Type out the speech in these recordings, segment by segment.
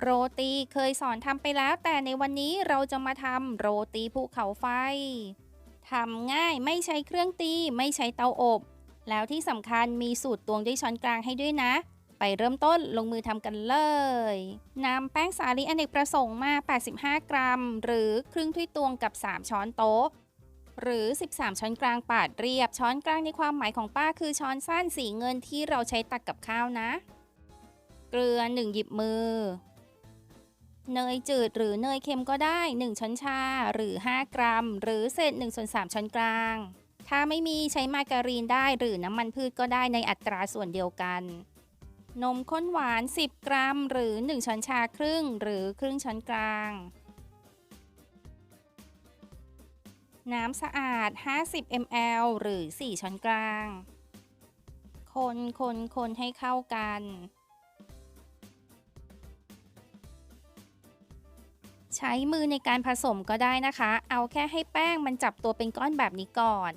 โรตีเคยสอนทำไปแล้ว แต่ในวันนี้เราจะมาทำโรตีภูเขาไฟทำง่ายไม่ใช้เครื่องตี ไม่ใช้เตาอบ แล้วที่สำคัญมีสูตรตวงด้วยช้อนกลางให้ด้วยนะ ไปเริ่มต้นลงมือทำกันเลยนำแป้งสาลีอเนกประสงค์มา 85 กรัม หรือครึ่งถ้วยตวงกับ 3 ช้อนโต๊ะ หรือ 13 ช้อนกลางปาดเรียบ ช้อนกลางในความหมายของป้าคือช้อนสั้นสีเงินที่เราใช้ตักกับข้าวนะ เกลือ 1 หยิบมือ เนยจืดหรือเนยเค็มก็ได้ 1 ช้อนชาหรือ 5 กรัม หรือเศษ1ส่วน3ช้อนกลาง ถ้าไม่มีใช้มาการีนได้หรือน้ำมันพืชก็ได้ในอัตราส่วนเดียวกัน นมข้นหวาน 10 กรัม หรือ 1 ช้อนชาครึ่ง หรือครึ่งช้อนกลาง น้ำสะอาด 50 ml หรือ 4 ช้อนกลาง คนคนคนให้เข้ากัน ใช้มือในการผสมก็ได้นะคะ เอาแค่ให้แป้งมันจับตัวเป็นก้อนแบบนี้ก่อน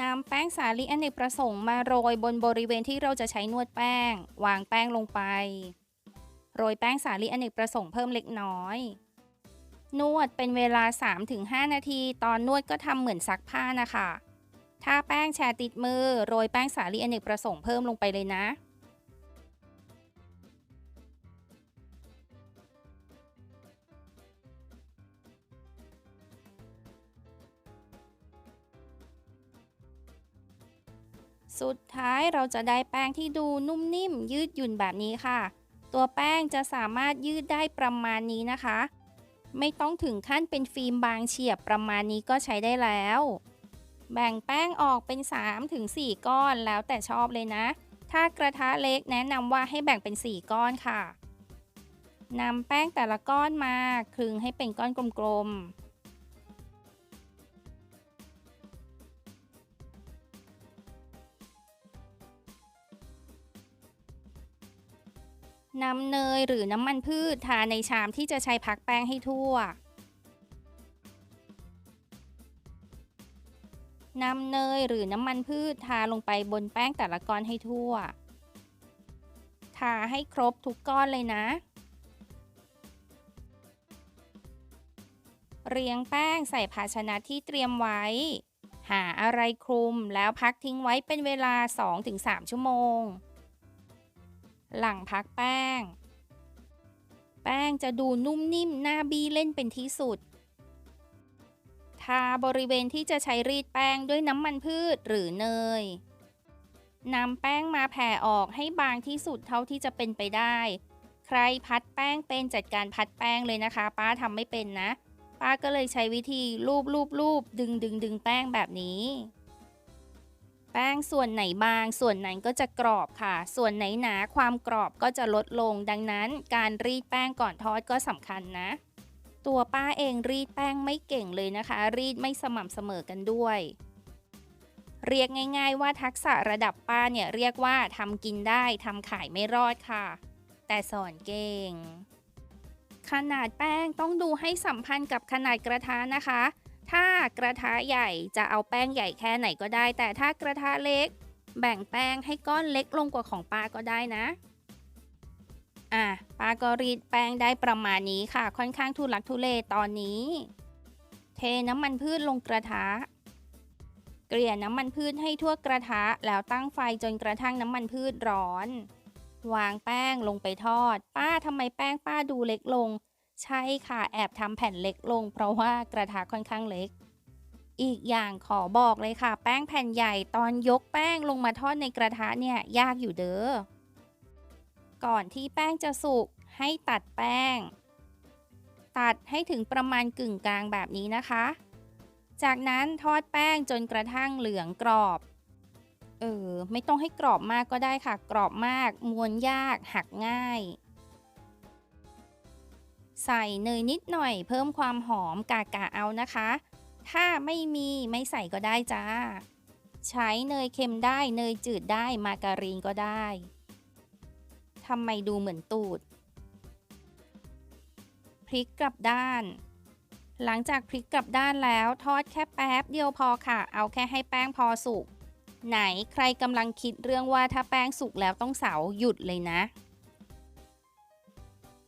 นำแป้งสาลีอเนกประสงค์มาโรยบนบริเวณที่เราจะใช้นวดแป้ง วางแป้งลงไป โรยแป้งสาลีอเนกประสงค์เพิ่มเล็กน้อย นวดเป็นเวลา 3-5 นาที ตอนนวดก็ทำเหมือนซักผ้านะคะถ้าแป้งแชร์ติดมือ โรยแป้งสาลีอเนกประสงค์เพิ่มลงไปเลยนะ สุดท้ายเราจะได้แป้งที่ดูนุ่มนิ่ม ยืดหยุ่นแบบนี้ค่ะ ตัวแป้งจะสามารถยืดได้ประมาณนี้นะคะ ไม่ต้องถึงขั้นเป็นฟิล์มบางเฉียบประมาณนี้ก็ใช้ได้แล้ว แบ่งแป้งออกเป็น 3-4 ก้อนแล้วแต่ชอบเลยนะ ถ้ากระทะเล็กแนะนำว่าให้แบ่งเป็น 4 ก้อนค่ะนำแป้งแต่ละก้อนมาคลึงให้เป็นก้อนกลมๆ นำเนยหรือน้ำมันพืชทาในชามที่จะใช้พักแป้งให้ทั่วนำเนยหรือน้ำมันพืชทาลงไปบนแป้งแต่ละก้อนให้ทั่ว ทาให้ครบทุกก้อนเลยนะ เรียงแป้งใส่ภาชนะที่เตรียมไว้ หาอะไรคลุมแล้วพักทิ้งไว้เป็นเวลา 2-3 ชั่วโมง หลังพักแป้ง แป้งจะดูนุ่มนิ่มหน้าบี้เล่นเป็นที่สุด ทาบริเวณที่จะใช้รีดแป้งด้วยน้ำมันพืชหรือเนยนำแป้งมาแผ่ออกให้บางที่สุดเท่าที่จะเป็นไปได้ ใครพัดแป้งเป็นจัดการพัดแป้งเลยนะคะ ป้าทำไม่เป็นนะ ป้าก็เลยใช้วิธีลูบลูบลูบดึงดึงดึงแป้งแบบนี้ แป้งส่วนไหนบาง ส่วนไหนก็จะกรอบค่ะ ส่วนไหนหนาความกรอบก็จะลดลง ดังนั้นการรีดแป้งก่อนทอดก็สำคัญนะ ตัวป้าเองรีดแป้งไม่เก่งเลยนะคะ รีดไม่สม่ำเสมอกันด้วย เรียกง่าย ๆ ว่าทักษะระดับป้าเนี่ยเรียกว่าทำกินได้ทำขายไม่รอดค่ะ แต่สอนเก่ง ขนาดแป้งต้องดูให้สัมพันธ์กับขนาดกระทะนะคะ ถ้ากระทะใหญ่จะเอาแป้งใหญ่แค่ไหนก็ได้ แต่ถ้ากระทะเล็ก แบ่งแป้งให้ก้อนเล็กลงกว่าของป้าก็ได้นะ อะป้าก็รีดแป้งได้ประมาณนี้ค่ะ ค่อนข้างทุลักทุเลตอนนี้ เทน้ำมันพืชลงกระทะ เกลี่ยน้ำมันพืชให้ทั่วกระทะแล้วตั้งไฟจนกระทั่งน้ำมันพืชร้อน วางแป้งลงไปทอด ป้าทำไมแป้งป้าดูเล็กลง ใช่ค่ะแอบทำแผ่นเล็กลง เพราะว่ากระทะค่อนข้างเล็ก อีกอย่างขอบอกเลยค่ะ แป้งแผ่นใหญ่ตอนยกแป้งลงมาทอดในกระทะเนี่ยยากอยู่เด้อ ก่อนที่แป้งจะสุกให้ตัดแป้ง ตัดให้ถึงประมาณกึ่งกลางแบบนี้นะคะ จากนั้นทอดแป้งจนกระทั่งเหลืองกรอบเออไม่ต้องให้กรอบมากก็ได้ค่ะ กรอบมากม้วนยากหักง่าย ใส่เนยนิดหน่อยเพิ่มความหอมกากะเอานะคะ ถ้าไม่มีไม่ใส่ก็ได้จ้า ใช้เนยเค็มได้เนยจืดได้มาการีนก็ได้ทำไมดูเหมือนตูด พลิกกลับด้าน หลังจากพลิกกลับด้านแล้วทอดแค่แป๊บเดียวพอค่ะ เอาแค่ให้แป้งพอสุก ไหนใครกำลังคิดเรื่องว่าถ้าแป้งสุกแล้วต้องเสาหยุดเลยนะ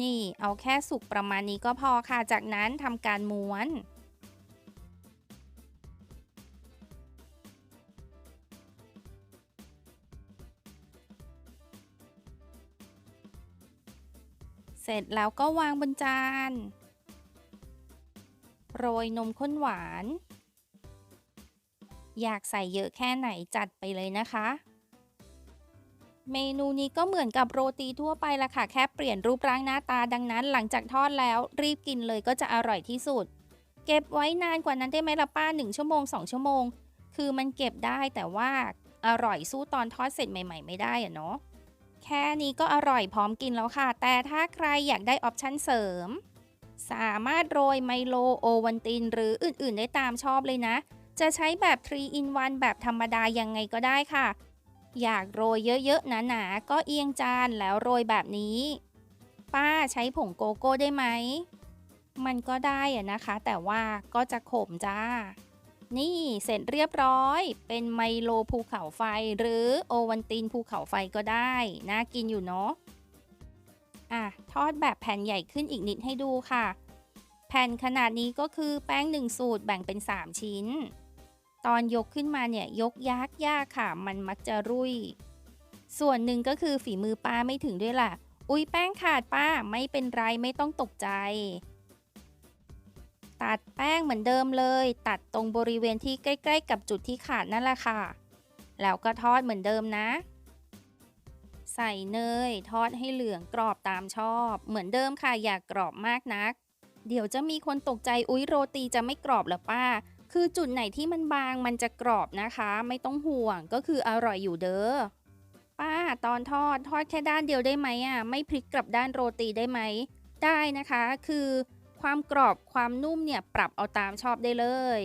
นี่เอาแค่สุกประมาณนี้ก็พอค่ะ จากนั้นทำการม้วนเสร็จแล้วก็วางบนจาน โรยนมข้นหวาน อยากใส่เยอะแค่ไหนจัดไปเลยนะคะ เมนูนี้ก็เหมือนกับโรตีทั่วไปละค่ะ แค่เปลี่ยนรูปร่างหน้าตาดังนั้น หลังจากทอดแล้วรีบกินเลยก็จะอร่อยที่สุด เก็บไว้นานกว่านั้นได้ไหมล่ะป้า 1 ชั่วโมง 2 ชั่วโมง คือมันเก็บได้แต่ว่าอร่อยสู้ตอนทอดเสร็จใหม่ ๆ ไม่ได้อะเนาะแค่นี้ก็อร่อยพร้อมกินแล้วค่ะ แต่ถ้าใครอยากได้ออปชั่นเสริม สามารถโรยไมโลโอวันติน หรืออื่น ๆ ได้ตามชอบเลยนะ จะใช้แบบ 3 in 1 แบบธรรมดายังไงก็ได้ค่ะ อยากโรยเยอะๆหนาๆก็เอียงจานแล้วโรยแบบนี้ ป้าใช้ผงโกโก้ได้ไหม มันก็ได้อะนะคะ แต่ว่าก็จะขมจ้า นี่เสร็จเรียบร้อย เป็นไมโลภูเขาไฟหรือโอวันตินภูเขาไฟก็ได้ น่ากินอยู่เนาะอะทอดแบบแผ่นใหญ่ขึ้นอีกนิดให้ดูค่ะ แผ่นขนาดนี้ก็คือแป้งหนึ่งสูตรแบ่งเป็น 3 ชิ้น ตอนยกขึ้นมาเนี่ยยกยากยากค่ะ มันมักจะรุ่ย ส่วนหนึ่งก็คือฝีมือป้าไม่ถึงด้วยล่ะ อุ้ยแป้งขาดป้าไม่เป็นไรไม่ต้องตกใจ ตัดแป้งเหมือนเดิมเลย ตัดตรงบริเวณที่ใกล้ ๆ กับจุดที่ขาดนั่นแหละค่ะ แล้วก็ทอดเหมือนเดิมนะ ใส่เนยทอดให้เหลืองกรอบตามชอบ เหมือนเดิมค่ะอย่ากกรอบมากนัก เดี๋ยวจะมีคนตกใจอุ๊ยโรตีจะไม่กรอบหรอป้า คือจุดไหนที่มันบางมันจะกรอบนะคะ ไม่ต้องห่วงก็คืออร่อยอยู่เด้อป้าตอนทอดทอดแค่ด้านเดียวได้ไหมอะไม่พลิกกลับด้านโรตีได้ไหมได้นะคะ คือความกรอบความนุ่มเนี่ยปรับเอาตามชอบได้เลย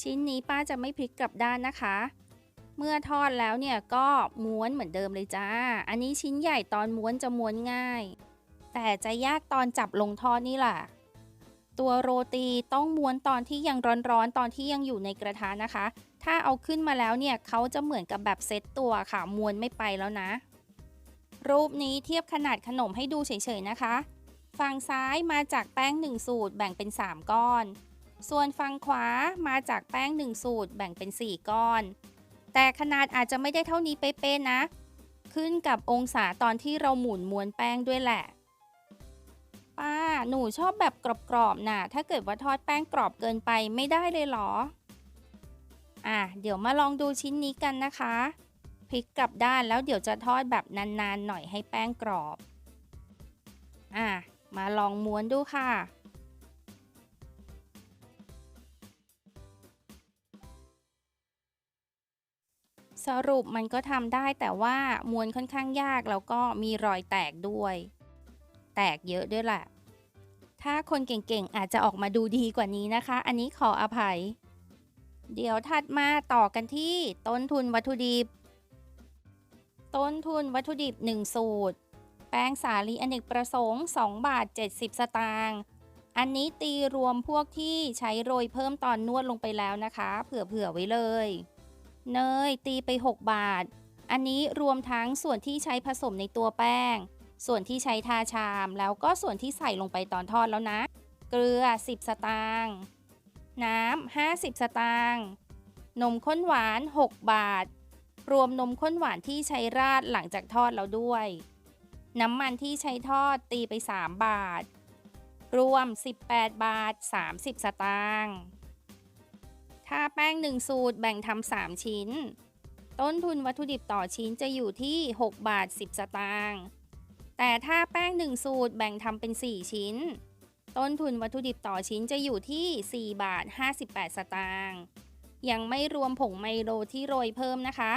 ชิ้นนี้ป้าจะไม่พลิกกลับด้านนะคะ เมื่อทอดแล้วเนี่ยก็ม้วนเหมือนเดิมเลยจ้า อันนี้ชิ้นใหญ่ตอนม้วนจะม้วนง่าย แต่จะยากตอนจับลงทอดนี่แหละ ตัวโรตีต้องม้วนตอนที่ยังร้อนๆ ตอนที่ยังอยู่ในกระทะนะคะ ถ้าเอาขึ้นมาแล้วเนี่ยเขาจะเหมือนกับแบบเซตตัวค่ะม้วนไม่ไปแล้วนะ รูปนี้เทียบขนาดขนมให้ดูเฉยๆนะคะ ฝั่งซ้ายมาจากแป้ง 1 สูตรแบ่งเป็น 3 ก้อน ส่วนฝั่งขวามาจากแป้ง 1 สูตรแบ่งเป็น 4 ก้อน แต่ขนาดอาจจะไม่ได้เท่านี้เป๊ะๆนะ ขึ้นกับองศาตอนที่เราหมุนม้วนแป้งด้วยแหละ ป้า หนูชอบแบบกรอบๆน่ะ ถ้าเกิดว่าทอดแป้งกรอบเกินไปไม่ได้เลยเหรอ อะ เดี๋ยวมาลองดูชิ้นนี้กันนะคะ พลิกกลับด้านแล้วเดี๋ยวจะทอดแบบนานๆหน่อยให้แป้งกรอบ อะ มาลองม้วนดูค่ะสรุปมันก็ทำได้แต่ว่าม้วนค่อนข้างยากแล้วก็มีรอยแตกด้วย แตกเยอะด้วยแหละ ถ้าคนเก่งๆอาจจะออกมาดูดีกว่านี้นะคะ อันนี้ขออภัย เดี๋ยวถัดมาต่อกันที่ต้นทุนวัตถุดิบ ต้นทุนวัตถุดิบ 1 สูตร แป้งสาลีอเนกประสงค์ 2 บาท 70 สตางค์อันนี้ตีรวมพวกที่ใช้โรยเพิ่มตอนนวดลงไปแล้วนะคะ เผื่อๆไว้เลย เนยตีไป 6 บาท อันนี้รวมทั้งส่วนที่ใช้ผสมในตัวแป้ง ส่วนที่ใช้ทาชามแล้วก็ส่วนที่ใส่ลงไปตอนทอดแล้วนะ เกลือ 10 สตางค์น้ำ50 สตางค์นมข้นหวาน 6 บาท รวมนมข้นหวานที่ใช้ราดหลังจากทอดแล้วด้วย น้ำมันที่ใช้ทอดตีไป 3 บาท รวม 18 บาท 30 สตางค์ถ้าแป้ง 1 สูตรแบ่งทำ3 ชิ้น ต้นทุนวัตถุดิบต่อชิ้นจะอยู่ที่ 6 บาท 10 สตางค์ แต่ถ้าแป้ง 1 สูตรแบ่งทำเป็น 4 ชิ้น ต้นทุนวัตถุดิบต่อชิ้นจะอยู่ที่ 4 บาท 58 สตางค์ยังไม่รวมผงไมโลที่โรยเพิ่มนะคะ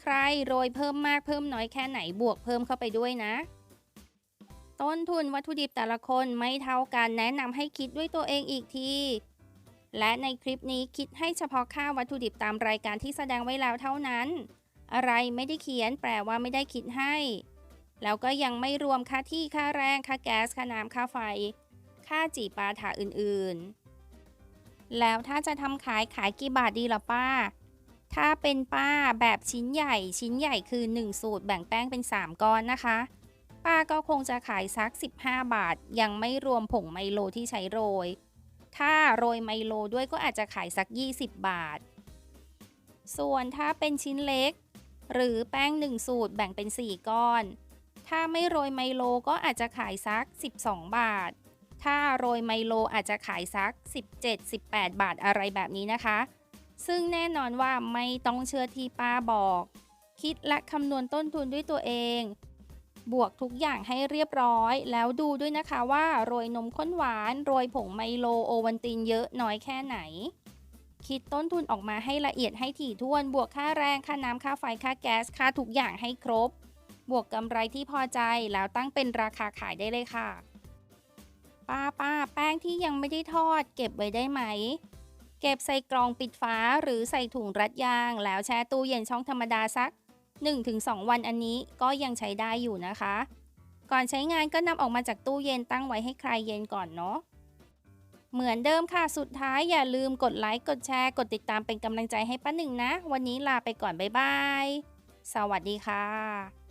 ใครโรยเพิ่มมากเพิ่มน้อยแค่ไหนบวกเพิ่มเข้าไปด้วยนะ ต้นทุนวัตถุดิบแต่ละคนไม่เท่ากันแนะนำให้คิดด้วยตัวเองอีกที และในคลิปนี้คิดให้เฉพาะค่าวัตถุดิบตามรายการที่แสดงไว้แล้วเท่านั้น อะไรไม่ได้เขียนแปลว่าไม่ได้คิดให้ แล้วก็ยังไม่รวมค่าที่ค่าแรงค่าแก๊สค่าน้ำค่าไฟ ค่าจีปาถาอื่นๆ แล้วถ้าจะทำขายขายกี่บาทดีล่ะป้า ถ้าเป็นป้าแบบชิ้นใหญ่ ชิ้นใหญ่คือ 1 สูตรแบ่งแป้งเป็น 3 ก้อนนะคะ ป้าก็คงจะขายสัก 15 บาท ยังไม่รวมผงไมโลที่ใช้โรย ถ้าโรยไมโลด้วยก็อาจจะขายสัก 20 บาท ส่วนถ้าเป็นชิ้นเล็ก หรือแป้ง 1 สูตรแบ่งเป็น 4 ก้อน ถ้าไม่โรยไมโลก็อาจจะขายสัก 12 บาท ถ้าโรยไมโลอาจจะขายสัก 17-18 บาทอะไรแบบนี้นะคะ ซึ่งแน่นอนว่าไม่ต้องเชื่อที่ป้าบอก คิดและคำนวณต้นทุนด้วยตัวเอง บวกทุกอย่างให้เรียบร้อย แล้วดูด้วยนะคะว่าโรยนมข้นหวาน โรยผงไมโลโอวันตินเยอะน้อยแค่ไหนคิดต้นทุนออกมาให้ละเอียดให้ถี่ถ้วน บวกค่าแรง ค่าน้ำค่าไฟ ค่าแก๊ส ค่าทุกอย่างให้ครบ บวกกำไรที่พอใจแล้วตั้งเป็นราคาขายได้เลยค่ะ ป้าป้าแป้งที่ยังไม่ได้ทอด เก็บไว้ได้ไหม เก็บใส่กล่องปิดฝาหรือใส่ถุงรัดยาง แล้วแช่ตู้เย็นช่องธรรมดาสัก 1-2 วันอันนี้ก็ยังใช้ได้อยู่นะคะ ก่อนใช้งานก็นำออกมาจากตู้เย็นตั้งไว้ให้คลายเย็นก่อนเนาะเหมือนเดิมค่ะ สุดท้ายอย่าลืมกดไลค์ กดแชร์ กดติดตามเป็นกำลังใจให้ป้าหนึ่งนะ วันนี้ลาไปก่อน บ๊ายบาย สวัสดีค่ะ